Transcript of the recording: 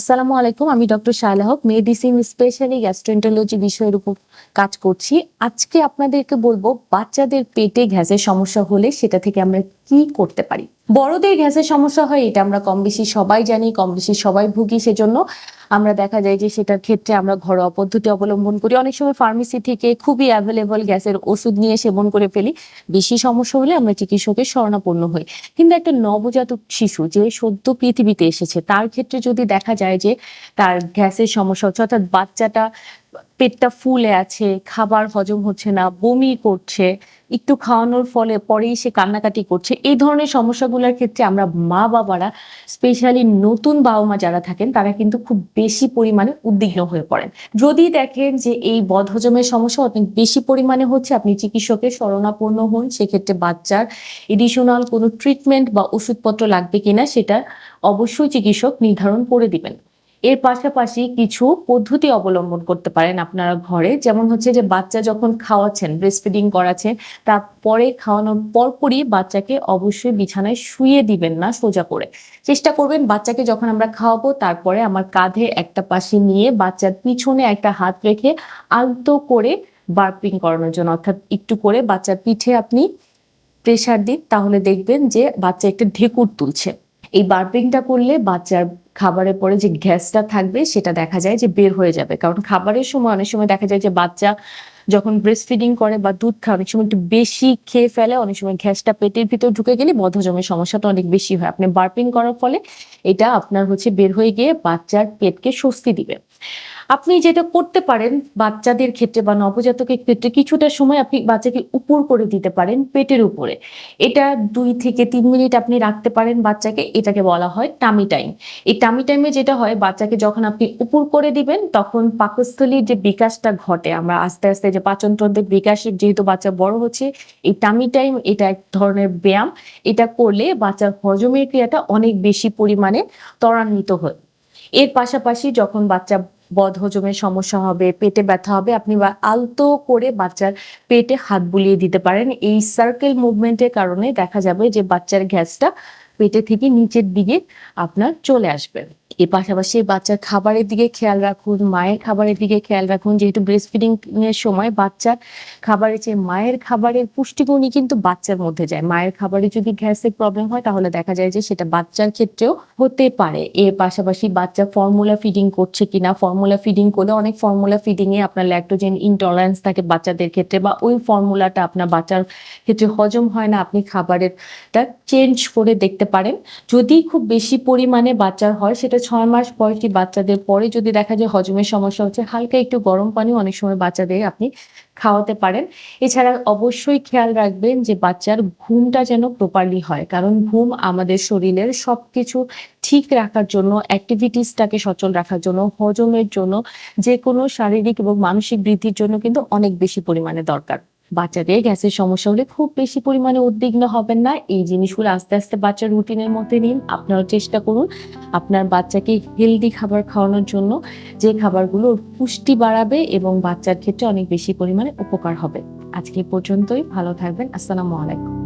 আসসালামু আলাইকুম, আমি doctor Shahla Haque, medicine specially gastroenterology বিষয়ের উপর কাজ করছি। আজকে আপনাদেরকে বলব, বাচ্চাদের পেটে গ্যাসের সমস্যা হলে সেটা থেকে আমরা কি করতে পারি? বড়দের গ্যাসের সমস্যা হয়, এটা আমরা কম বেশি সবাই জানি কম বেশি সবাই ভুগি সেজন্য। আমরা দেখা যায় যে সেটার ক্ষেত্রে আমরা ঘরোয়া পদ্ধতি অবলম্বন করি। অনেক সময় ফার্মেসি থেকে খুবই অ্যাভেলেবল গ্যাসের ওষুধ নিয়ে সেবন করে ফেলি। বেশি সমস্যা হলে আমরা চিকিৎসকের শরণাপন্ন হই। কিন্তু একটা নবজাতক শিশু যে সদ্য পৃথিবীতে এসেছে, তার ক্ষেত্রে যদি দেখা যায় যে তার গ্যাসের সমস্যা হচ্ছে অর্থাৎ বাচ্চাটা পেটটা ফুলে আছে, খাবার হজম হচ্ছে না, বমি করছে, একটু খাওয়ানোর ফলে পরেই সে কান্নাকাটি করছে। এই ধরনের সমস্যাগুলোর ক্ষেত্রে আমরা মা বাবারা, স্পেশালি নতুন বাবা মা যারা থাকেন, তারা কিন্তু খুব বেশি পরিমাণে উদ্বিগ্ন হয়ে পড়েন। যদি দেখেন যে এই বদহজমের সমস্যা অনেক বেশি পরিমাণে হচ্ছে, আপনি চিকিৎসকের শরণাপন্ন হন, সেক্ষেত্রে বাচ্চার এডিশনাল কোনো ট্রিটমেন্ট বা ওষুধপত্র লাগবে কিনা, সেটা অবশ্যই চিকিৎসক নির্ধারণ করে দিবেন। এর পাশাপাশি কিছু পদ্ধতি অবলম্বন করতে পারেন আপনারা ঘরে। যেমন হচ্ছে যে, বাচ্চা যখন খাওয়াচ্ছেন ব্রেস্ট ফিডিং করাচ্ছেন তারপরে খাওয়ানোর পরপরই বাচ্চাকে অবশ্যই বিছানায় শুয়ে দিবেন না, সোজা করে। চেষ্টা করবেন বাচ্চাকে যখন আমরা খাওয়াবো, তারপরে আমার কাঁধে একটা পাশে নিয়ে বাচ্চার পিছনে একটা হাত রেখে আলতো করে বার্পিং করানোর জন্য, অর্থাৎ একটু করে বাচ্চার পিঠে আপনি প্রেশার দিন, তাহলে দেখবেন যে বাচ্চা একটা ঢেকুর তুলছে। এই বার্পিংটা করলে বাচ্চার খাবারের পরে যে গ্যাসটা থাকবে সেটা দেখা যায় যে বের হয়ে যাবে। কারণ খাবারের সময় অনেক সময় দেখা যায় যে বাচ্চা যখন ব্রেস্ট ফিডিং করে বা দুধ খায়, অনেক সময় একটু বেশি খেয়ে ফেলে, অনেক সময় গ্যাসটা পেটের ভিতর ঢুকে গেলে বদহজমের সমস্যাটা অনেক বেশি হয়। আপনি বার্পিং করার ফলে এটা আপনার হচ্ছে বের হয়ে গিয়ে বাচ্চার পেটকে স্বস্তি দিবে। আপনি যেটা করতে পারেন, বাচ্চাদের ক্ষেত্রে বা নবজাতকের ক্ষেত্রে কিছুটা সময় আপনি বাচ্চাকে উপর করে দিতে পারেন, পেটের উপরে। এটা দুই থেকে তিন মিনিট আপনি রাখতে পারেন বাচ্চাকে, এটাকে বলা হয় টামি টাইম এই টামি টাইমে যেটা হয়, বাচ্চাকে যখন আপনি উপর করে দিবেন, তখন পাকস্থলীর যে বিকাশটা ঘটে, আমরা আস্তে আস্তে যে পাচনতন্ত্রের বিকাশ যেহেতু বাচ্চা বড় হচ্ছে, এই টামি টাইম এটা এক ধরনের ব্যায়াম। এটা করলে বাচ্চার হজমের ক্রিয়াটা অনেক বেশি পরিমাণে ত্বরান্বিত হয়। এর পাশাপাশি যখন বাচ্চা বদহজমের সমস্যা হবে, পেটে ব্যথা হবে, আপনি আলতো করে বাচ্চার পেটে হাত বুলিয়ে দিতে পারেন। এই সার্কেল মুভমেন্টের কারণে দেখা যাবে যে বাচ্চার গ্যাসটা পেটে থেকে নিচের দিকে আপনার চলে আসবে। এর পাশাপাশি বাচ্চার খাবারের দিকে খেয়াল রাখুন, মায়ের খাবারের দিকে খেয়াল রাখুন। যেহেতু ব্রেস্ট ফিডিং এর সময় বাচ্চার খাবারের চেয়ে মায়ের খাবারের পুষ্টিগুণই কিন্তু বাচ্চার মধ্যে যায়। মায়ের খাবারে যদি গ্যাসের প্রবলেম হয়, তাহলে দেখা যায় যে সেটা বাচ্চার ক্ষেত্রেও হতে পারে। এর পাশাপাশি বাচ্চা ফর্মুলা ফিডিং করছে কিনা ফর্মুলা ফিডিং করলে অনেক ফর্মুলা ফিডিং এ আপনার ল্যাক্টোজেন ইনটলারেন্স থাকে বাচ্চাদের ক্ষেত্রে বা ওই ফর্মুলাটা আপনার বাচ্চার ক্ষেত্রে হজম হয় না, আপনি খাবারেরটা চেঞ্জ করে দেখতে পারেন। যদি খুব বেশি পরিমাণে বাচ্চার হয়, সেটা ছয় মাস বয়সী বাচ্চাদের পরে যদি দেখা যায় হজমের সমস্যা হচ্ছে, হালকা একটু গরম পানি অনেক সময় বাচ্চাদের আপনি খাওয়াতে পারেন। এছাড়া অবশ্যই খেয়াল রাখবেন যে বাচ্চার ঘুমটা যেন প্রপারলি হয়, কারণ ঘুম আমাদের শরীরের সবকিছু ঠিক রাখার জন্য অ্যাক্টিভিটিসটাকে সচল রাখার জন্য, হজমের জন্য যে কোনো শারীরিক এবং মানসিক বৃদ্ধির জন্য কিন্তু অনেক বেশি পরিমাণে দরকার। বাচ্চাদের গ্যাসের সমস্যা হলে খুব বেশি পরিমাণে উদ্বিগ্ন হবেন না। এই জিনিসগুলো আস্তে আস্তে বাচ্চার রুটিনের মধ্যে নিন। আপনারা চেষ্টা করুন আপনার বাচ্চাকে হেলদি খাবার খাওয়ানোর জন্য। যে খাবারগুলো পুষ্টি বাড়াবে এবং বাচ্চার ক্ষেত্রে অনেক বেশি পরিমাণে উপকার হবে। আজকে পর্যন্তই। ভালো থাকবেন। আসসালামু আলাইকুম।